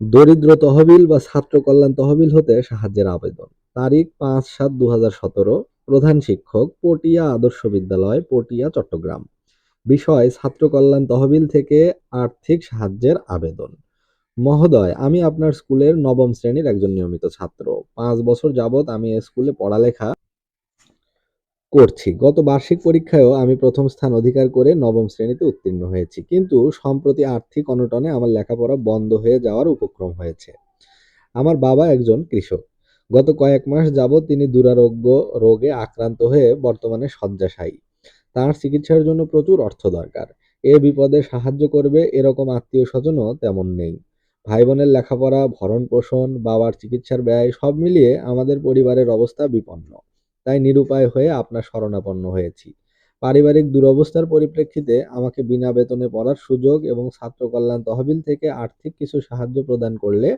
দরিদ্র তহবিল বা ছাত্র কল্যাণ তহবিল হতে সাহায্যের আবেদন। তারিখ পাঁচ সাত দু সতেরো, প্রধান শিক্ষক, পটিয়া আদর্শ বিদ্যালয়, পটিয়া, চট্টগ্রাম। বিষয়, ছাত্র কল্যাণ তহবিল থেকে আর্থিক সাহায্যের আবেদন। মহোদয়, আমি আপনার স্কুলের নবম শ্রেণির একজন নিয়মিত ছাত্র। পাঁচ বছর যাবৎ আমি স্কুলে পড়ালেখা করছি। গত বার্ষিক পরীক্ষায়ও আমি প্রথম স্থান অধিকার করে নবম শ্রেণীতে উত্তীর্ণ হয়েছি। কিন্তু সম্প্রতি আর্থিক অনটনে আমার লেখাপড়া বন্ধ হয়ে যাওয়ার উপক্রম হয়েছে। আমার বাবা একজন কৃষক। গত কয়েক মাস যাবৎ তিনি দুরারোগ্য রোগে আক্রান্ত হয়ে বর্তমানে শয্যাশায়ী। তার চিকিৎসার জন্য প্রচুর অর্থ দরকার। এ বিপদে সাহায্য করবে এরকম আত্মীয় স্বজনও তেমন নেই। ভাই বোনের লেখাপড়া ভরণ পোষণ বাবার চিকিৎসার ব্যয় সব মিলিয়ে আমাদের পরিবারের অবস্থা বিপন্ন। তাই নিরুপায় হয়ে আপনার শরণাপন্ন হয়েছি। পারিবারিক দুরবস্থার পরিপ্রেক্ষিতে আমাকে বিনা বেতনে পড়ার সুযোগ এবং ছাত্র কল্যাণ তহবিল থেকে আর্থিক কিছু সাহায্য প্রদান করলে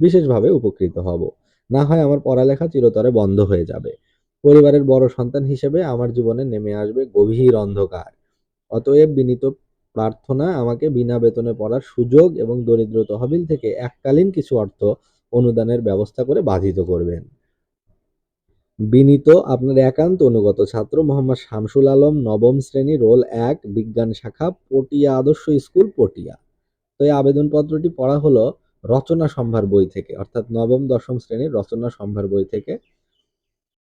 বিশেষভাবে উপকৃত হব। না হয় আমার পড়ালেখা চিরতরে বন্ধ হয়ে যাবে। পরিবারের বড় সন্তান হিসেবে আমার জীবনে নেমে আসবে গভীর অন্ধকার। অতএব বিনীত প্রার্থনা আমাকে বিনা বেতনে পড়ার সুযোগ এবং দরিদ্র তহবিল থেকে এককালীন কিছু অর্থ অনুদানের ব্যবস্থা করে বাধিত করবেন। বিনীত আপনার একান্ত অনুগত ছাত্র মোহাম্মদ শামসুল আলম, নবম শ্রেণি, রোল এক, বিজ্ঞান শাখা, পটিয়া আদর্শ স্কুল, পটিয়া। তো এই আবেদনপত্রটি পড়া হলো রচনা সম্ভার বই থেকে, অর্থাৎ নবম, দশম শ্রেণির রচনা সম্ভার বই থেকে।